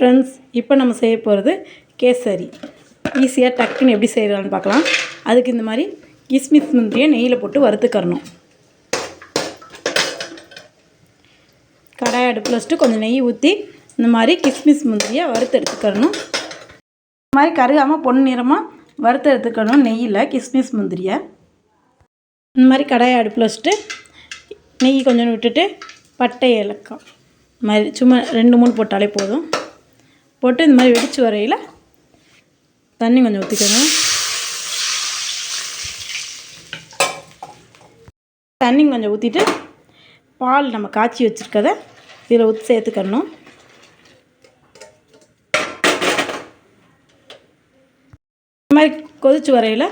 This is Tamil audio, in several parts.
ஃப்ரெண்ட்ஸ் இப்போ நம்ம செய்ய போகிறது கேசரி. ஈஸியாக டக்குன்னு எப்படி செய்யலாம்னு பார்க்கலாம். அதுக்கு இந்த மாதிரி கிஸ்மிஸ் முந்திரியை நெய்யில் போட்டு வறுத்துக்கறணும். கடாய் அடுப்பில் வச்சுட்டு கொஞ்சம் நெய் ஊற்றி இந்த மாதிரி கிஸ்மிஸ் முந்திரியை வறுத்து எடுத்துக்கரணும் இந்த மாதிரி கருகாமல் பொன்னிறமாக வறுத்து எடுத்துக்கணும் நெய்யில் கிஸ்மிஸ் முந்திரியை. இந்த மாதிரி கடாயை அடுப்பில் வச்சுட்டு நெய் கொஞ்சம் விட்டுட்டு பட்டை ஏலக்காய். இந்த மாதிரி சும்மா ரெண்டு மூணு போட்டாலே போதும். போட்டு இந்த மாதிரி வெடித்து வரையில் தண்ணி கொஞ்சம் ஊற்றிக்கணும் தண்ணி கொஞ்சம் ஊற்றிட்டு பால் நம்ம காய்ச்சி வச்சுருக்கத இதில் ஊற்றி சேர்த்துக்கணும். இந்த மாதிரி கொதிச்சு வரையில்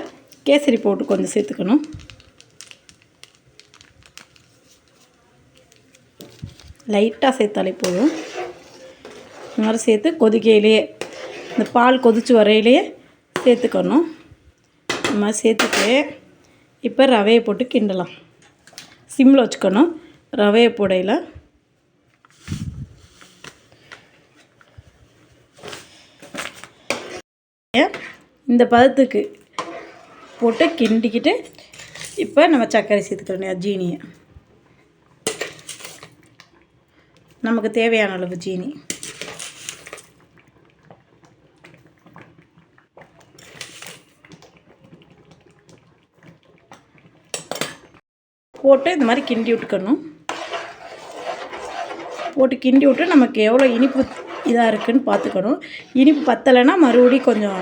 கேசரி போட்டு கொஞ்சம் சேர்த்துக்கணும். லைட்டாக சேர்த்தாலே போதும். இந்த மாதிரி சேர்த்து கொதிக்கையிலேயே இந்த பால் கொதிச்சு வரையிலேயே சேர்த்துக்கணும். இந்த மாதிரி சேர்த்துட்டு இப்போ ரவையை போட்டு கிண்டலாம். சிம்மில் வச்சுக்கணும். ரவையை போடையில். இந்த பதத்துக்கு போட்டு கிண்டிக்கிட்டு இப்போ நம்ம சர்க்கரை சேர்த்துக்கிறோம் ஜீனியை. நமக்கு தேவையான அளவு ஜீனி. போட்டு இந்த மாதிரி கிண்டி விட்டுக்கணும். போட்டு கிண்டி விட்டு நமக்கு எவ்வளோ இனிப்பு இதாக இருக்குதுன்னு பார்த்துக்கணும். இனிப்பு பத்தலைன்னா மறுபடியும் கொஞ்சம்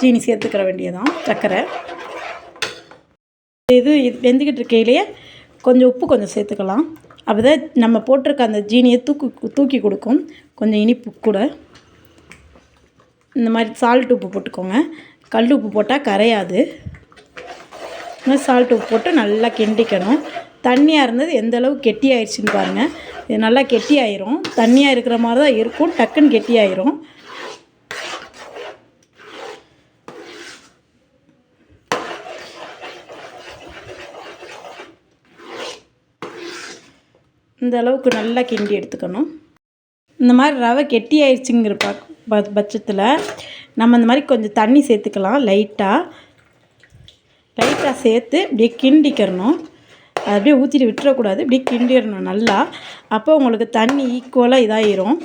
ஜீனி சேர்த்துக்கிற வேண்டியதான் சர்க்கரை. இது இது வெந்துக்கிட்டு இருக்கையிலேயே கொஞ்சம் உப்பு கொஞ்சம் சேர்த்துக்கலாம். அப்போ தான் நம்ம போட்டிருக்க அந்த ஜீனியை தூக்கு தூக்கி கொடுக்கும். கொஞ்சம் இனிப்பு கூட. இந்த மாதிரி சால்ட் உப்பு போட்டுக்கோங்க. கல் உப்பு போட்டால் கரையாது. இந்த சால்ட் உப்பு போட்டு நல்லா கிண்டிக்கணும். தண்ணியாக இருந்தது. எந்த அளவு கெட்டி ஆயிடுச்சுன்னு பாருங்கள் இது நல்லா கெட்டி ஆயிரும் தண்ணியாக இருக்கிற மாதிரி தான் இருக்கும். டக்குன்னு கெட்டி ஆயிரும் இந்த அளவுக்கு நல்லா கிண்டி எடுத்துக்கணும். இந்த மாதிரி ரவை கெட்டி ஆயிடுச்சுங்கிற ப பட்சத்தில் நம்ம இந்த மாதிரி கொஞ்சம் தண்ணி சேர்த்துக்கலாம். லைட்டாக லைட்டாக சேர்த்து இப்படியே கிண்டிக்கிறணும். அது அப்படியே ஊற்றிட்டு விட்டுறக்கூடாது. இப்படி கிண்டிடணும் நல்லா. அப்போ உங்களுக்கு தண்ணி ஈக்குவலாக இதாகிரும்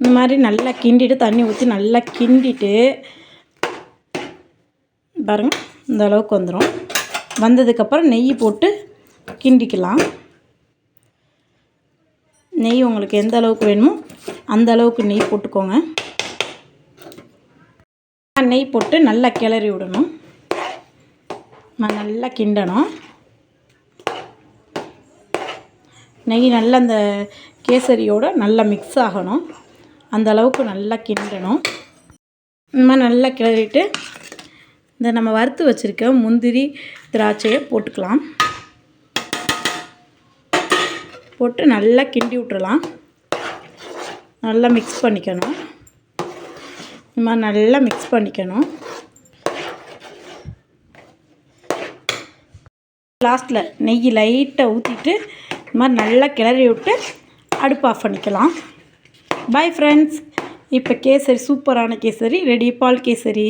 இந்த மாதிரி நல்லா கிண்டிட்டு தண்ணி ஊற்றி நல்லா கிண்டிட்டு பாருங்கள் இந்த அளவுக்கு வந்துடும் வந்ததுக்கப்புறம் நெய் போட்டு கிண்டிக்கலாம். நெய் உங்களுக்கு எந்த அளவுக்கு வேணுமோ அந்த அளவுக்கு நெய் போட்டுக்கோங்க. நெய் போட்டு நல்லா கிளறி விடணும். நல்லா கிண்டணும். நெய் நல்லா அந்த கேசரியோடு நல்லா மிக்ஸ் ஆகணும். அந்த அளவுக்கு நல்லா கிண்டணும். இந்த நல்லா கிளறிட்டு இந்த நம்ம வறுத்து வச்சுருக்க முந்திரி திராட்சையை போட்டுக்கலாம். போட்டு நல்லா கிண்டி விட்டுறலாம். நல்லா மிக்ஸ் பண்ணிக்கணும். இம்மா நல்லா மிக்ஸ் பண்ணிக்கணும். லாஸ்ட்டில் நெய் லைட்டாக ஊற்றிட்டு இந்த மாதிரி நல்லா கிளறி விட்டு அடுப்பு ஆஃப் பண்ணிக்கலாம். பாய் ஃப்ரெண்ட்ஸ் இப்போ கேசரி சூப்பரான கேசரி. ரெடி பால் கேசரி.